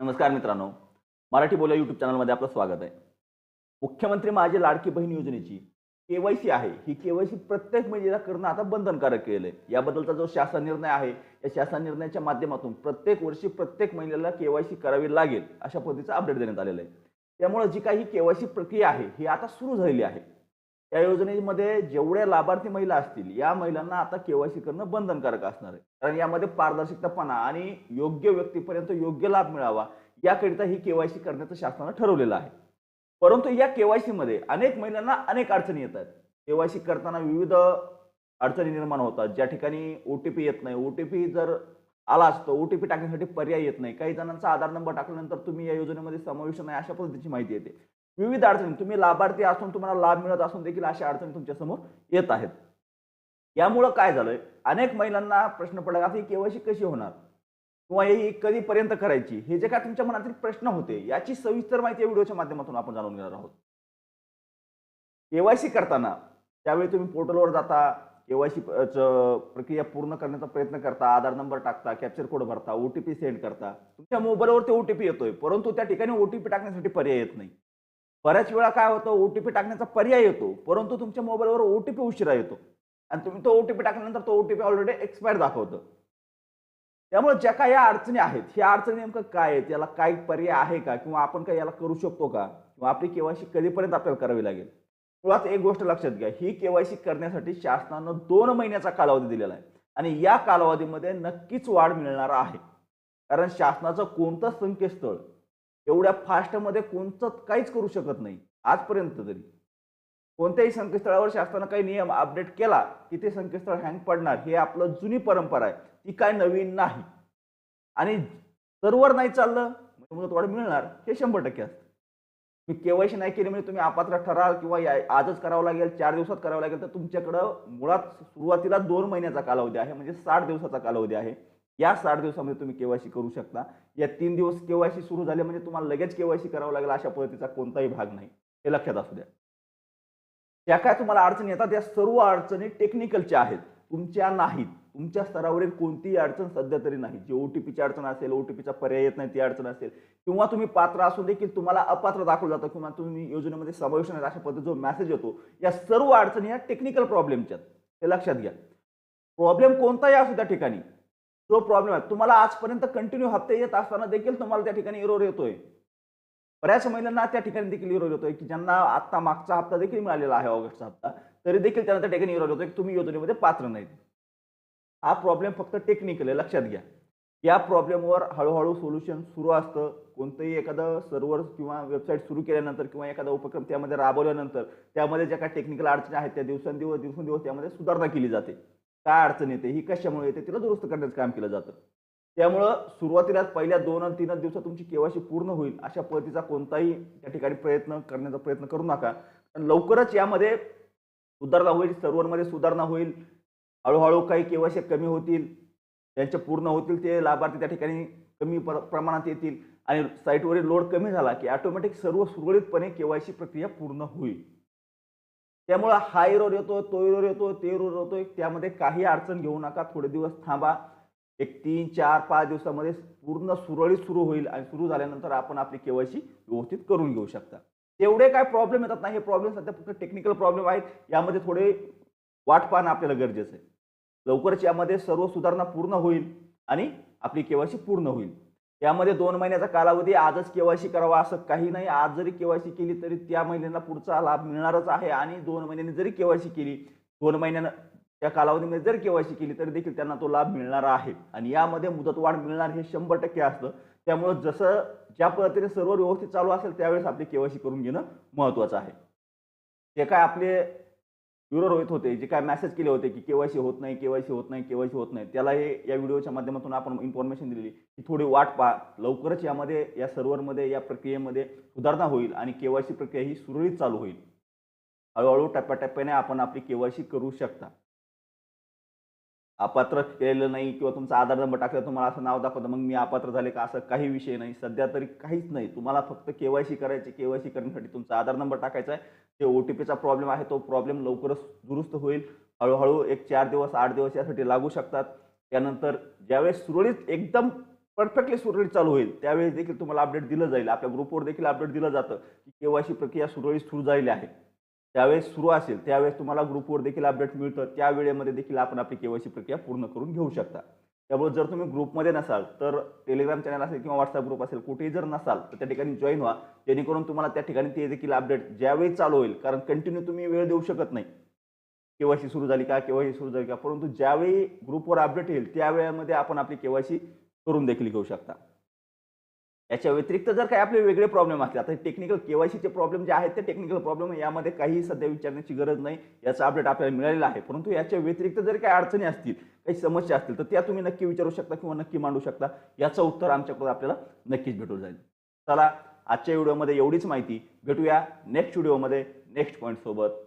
नमस्कार मित्रांनो. मराठी बोला यूट्यूब चॅनलमध्ये आपलं स्वागत आहे. मुख्यमंत्री माझी लाडकी बहीण योजनेची केवायसी आहे. ही केवायसी प्रत्येक महिलेला करणं आता बंधनकारक केलं आहे याबद्दलचा जो शासन निर्णय आहे या शासन निर्णयाच्या माध्यमातून प्रत्येक वर्षी प्रत्येक महिलेला केवायसी करावी लागेल अशा पद्धतीचं अपडेट देण्यात आलेलं आहे. त्यामुळे जी काही केवायसी प्रक्रिया आहे ही आता सुरू झालेली आहे. या योजनेमध्ये जेवढ्या लाभार्थी महिला असतील या महिलांना आता केवायसी करणं बंधनकारक असणार आहे. कारण यामध्ये पारदर्शकतापणा आणि योग्य व्यक्तीपर्यंत योग्य लाभ मिळावा याकरिता ही केवायसी करण्याचं शासनानं ठरवलेलं आहे. परंतु या केवायसीमध्ये अनेक महिलांना अनेक अडचणी येतात केवायसी करताना विविध अडचणी निर्माण होतात. ज्या ठिकाणी ओ टी पी येत नाही. ओ टी पी जर आला असतो ओ टी पी टाकण्यासाठी पर्याय येत नाही. काही जणांचा आधार नंबर टाकल्यानंतर तुम्ही या योजनेमध्ये समाविष्ट नाही अशा पद्धतीची माहिती येते. विविध अडचणी तुम्ही लाभार्थी असून तुम्हाला लाभ मिळत असून देखील अशा अडचणी तुमच्यासमोर येत आहेत. यामुळं काय झालंय? अनेक महिलांना प्रश्न पडला आता ही केवायसी कशी होणार? किंवा ही कधीपर्यंत करायची? हे जे काय तुमच्या मनातील प्रश्न होते याची सविस्तर माहिती या व्हिडिओच्या माध्यमातून आपण जाणून घेणार आहोत. केवायसी करताना त्यावेळी तुम्ही पोर्टलवर जाता केवायसी प्रक्रिया पूर्ण करण्याचा प्रयत्न करता आधार नंबर टाकता कॅप्चर कोड भरता ओटीपी सेंड करता. तुमच्या मोबाईलवर ते ओटीपी येतोय परंतु त्या ठिकाणी ओटीपी टाकण्यासाठी पर्याय येत नाही. बऱ्याच वेळा काय होतं ओटीपी टाकण्याचा पर्याय येतो परंतु तुमच्या मोबाईलवर ओटीपी उशिरा येतो. आणि तुम्ही तो ओटीपी टाकल्यानंतर तो ओटीपी ऑलरेडी एक्सपायर दाखवतं. त्यामुळे ज्या काही या अडचणी आहेत ह्या अडचणी नेमकं काय आहेत याला काय पर्याय आहे का? किंवा आपण काय याला करू शकतो का? किंवा आपली केवायसी कधीपर्यंत आपल्याला करावी लागेल? मुळात एक गोष्ट लक्षात घ्या ही केवायसी करण्यासाठी शासनानं दोन महिन्याचा कालावधी दिलेला आहे. आणि या कालावधीमध्ये नक्कीच वाढ मिळणार आहे. कारण शासनाचं कोणतं संकेतस्थळ एवढ्या फास्टमध्ये कोणतं काहीच करू शकत नाही आजपर्यंत तरी. कोणत्याही संकेतस्थळावर शासनानं काही नियम अपडेट केला की ते संकेतस्थळ हँग पडणार हे आपलं जुनी परंपरा आहे. ती काय नवीन नाही. आणि सर्वर नाही चाललं म्हणजे मुदत वाढ मिळणार हे शंभर टक्के असतं. मी केवायसी नाही केली म्हणजे तुम्ही आपात्र ठराल किंवा या- आजच करावं लागेल चार दिवसात करावं लागेल तर तुमच्याकडं मुळात सुरुवातीला दोन महिन्याचा कालावधी आहे म्हणजे साठ दिवसाचा कालावधी आहे. या साठ दिवसामध्ये तुम्ही केवायसी करू शकता. या तीन दिवस केवायसी सुरू झाले म्हणजे तुम्हाला लगेच केवायसी करावं लागेल अशा पद्धतीचा कोणताही भाग नाही. हे लक्षात असू द्या. त्या काय तुम्हाला अडचणी येतात या सर्व अडचणी टेक्निकलच्या आहेत. तुमच्या नाहीत. तुमच्या स्तरावरील कोणतीही अडचण सध्या तरी नाही. जी ओटीपीची अडचण असेल ओटीपीचा पर्याय येत नाही ती अडचण असेल किंवा तुम्ही पात्र असून देखील तुम्हाला अपात्र दाखवलं जातं किंवा तुम्ही योजनेमध्ये समावेश नाही अशा पद्धतीचा जो मेसेज येतो या सर्व अडचणी या टेक्निकल प्रॉब्लेमच्या हे लक्षात घ्या. प्रॉब्लेम कोणताही असू त्या ठिकाणी जो प्रॉब्लेम आहे. तुम्हाला आजपर्यंत कंटिन्यू हप्ते येत असताना देखील तुम्हाला त्या ठिकाणी इरोर येतोय. बऱ्याच महिलांना त्या ठिकाणी देखील इरोर येतोय की ज्यांना आता मागचा हप्ता देखील मिळालेला आहे ऑगस्टचा हप्ता तरी देखील त्यांना त्या ठिकाणी इरोर येतोय की तुम्ही योजनेमध्ये पात्र नाहीत. हा प्रॉब्लेम फक्त टेक्निकल आहे. लक्षात घ्या. या प्रॉब्लेमवर हळूहळू सोल्युशन सुरू असतं. कोणतंही एखादं सर्व्हर किंवा वेबसाईट सुरू केल्यानंतर किंवा एखादा उपक्रम त्यामध्ये राबवल्यानंतर त्यामध्ये ज्या काही टेक्निकल अडचणी आहेत त्या दिवसेंदिवस दिवसेंदिवस त्यामध्ये सुधारणा केली जाते. काय अडचण येते ही कशामुळे येते तिला दुरुस्त करण्याचं काम केलं जातं. त्यामुळं सुरुवातीला पहिल्या दोन आणि तीनच दिवसात तुमची केवायसी पूर्ण होईल अशा पद्धतीचा कोणताही त्या ठिकाणी प्रयत्न करण्याचा प्रयत्न करू नका. पण लवकरच यामध्ये सुधारणा होईल सर्व्हरमध्ये सुधारणा होईल हळूहळू काही केवायसी कमी होतील त्यांच्या पूर्ण होतील ते लाभार्थी त्या ठिकाणी कमी प्र- प्रमाणात येतील आणि साईटवरील लोड कमी झाला की ऑटोमॅटिक सर्व सुरळीतपणे केवायसी प्रक्रिया पूर्ण होईल. त्यामुळं हा इरोर येतो तो इरोर येतो ते इरोर येतोय. त्यामध्ये काही अडचण घेऊ नका. थोडे दिवस थांबा. एक तीन चार पाच दिवसामध्ये पूर्ण सुरळीत सुरू होईल आणि सुरू झाल्यानंतर आपण आपली केवायसी व्यवस्थित करून घेऊ शकता. तेवढे काय प्रॉब्लेम येतात ना हे प्रॉब्लेम सध्या फक्त टेक्निकल प्रॉब्लेम आहेत. यामध्ये थोडे वाट पाहणं आपल्याला गरजेचं आहे. लवकरच यामध्ये सर्व सुधारणा पूर्ण होईल आणि आपली केवायसी पूर्ण होईल. यामध्ये दोन महिन्याचा कालावधी आजच केवायसी करावा असं काही नाही. आज जरी केवायसी केली तरी त्या महिन्याला पुढचा लाभ मिळणारच आहे आणि दोन महिन्यांनी जरी केवायसी केली दोन महिन्यानं त्या कालावधीमध्ये जर केवायसी केली तरी देखील त्यांना तो लाभ मिळणार आहे. आणि यामध्ये मुदतवाढ मिळणार हे शंभर टक्के असतं. त्यामुळं जसं ज्या पद्धतीने सर्व व्यवस्थित चालू असेल त्यावेळेस आपली केवायसी करून घेणं महत्त्वाचं आहे. जे काय आपले युरोर होत होते जे काय मेसेज केले होते की केवायसी होत नाही केवायसी होत नाही केवायसी होत नाही त्याला हे या व्हिडिओच्या माध्यमातून आपण इन्फॉर्मेशन दिलेली की थोडी वाट पहा. लवकरच यामध्ये या सर्व्हरमध्ये या प्रक्रियेमध्ये सुधारणा होईल आणि केवायसी प्रक्रिया ही सुरळीत चालू होईल. हळूहळू टप्प्याटप्प्याने आपण आपली केवायसी करू शकता. अपात्र केलेलं नाही किंवा तुमचा आधार नंबर टाकला तुम्हाला असं नाव दाखवतं मग मी अपात्र झाले का? असं काही विषय नाही. सध्या तरी काहीच नाही. तुम्हाला फक्त केवायसी करायची केवायसी करण्यासाठी तुमचा आधार नंबर टाकायचा आहे. जे ओ टी पीचा प्रॉब्लेम आहे तो प्रॉब्लेम लवकरच दुरुस्त होईल. हळूहळू एक चार दिवस आठ दिवस यासाठी लागू शकतात. त्यानंतर ज्यावेळेस सुरळीत एकदम परफेक्टली सुरळीत चालू होईल त्यावेळेस देखील तुम्हाला अपडेट दिलं जाईल. आपल्या ग्रुपवर देखील अपडेट दिलं जातं की केवायसी प्रक्रिया सुरळीत सुरू झालेली आहे. त्यावेळेस सुरू असेल त्यावेळेस तुम्हाला ग्रुपवर देखील अपडेट मिळतं त्या वेळेमध्ये देखील आपण आपली केवायसी प्रक्रिया पूर्ण करून घेऊ शकता. त्यामुळे जर तुम्ही ग्रुपमध्ये नसाल तर टेलिग्राम चॅनल असेल किंवा व्हॉट्सअप ग्रुप असेल कुठेही जर नसाल तर त्या ठिकाणी जॉईन व्हा. जेणेकरून तुम्हाला त्या ठिकाणी ते देखील अपडेट ज्यावेळी चालू होईल कारण कंटिन्यू तुम्ही वेळ देऊ शकत नाही. केवायसी सुरू झाली का केवायसी सुरू झाली का परंतु ज्यावेळी ग्रुपवर अपडेट येईल त्यावेळेमध्ये आपण आपली केवायसी करून देखील घेऊ शकता. याच्या व्यतिरिक्त जर काही आपले वेगळे प्रॉब्लेम असले आता टेक्निकल केवायसीचे प्रॉब्लेम जे आहेत ते टेक्निकल प्रॉब्लेम यामध्ये काही सध्या विचारण्याची गरज नाही. याचा अपडेट आपल्याला मिळालेला आहे. परंतु याच्या व्यतिरिक्त जर काही अडचणी असतील काही समस्या असतील तर त्या तुम्ही नक्की विचारू शकता किंवा नक्की मांडू शकता. याचं उत्तर आमच्याकडून आपल्याला नक्कीच भेटून जाईल. चला आजच्या व्हिडिओमध्ये एवढीच माहिती. भेटूया नेक्स्ट व्हिडिओमध्ये नेक्स्ट पॉईंट सोबत.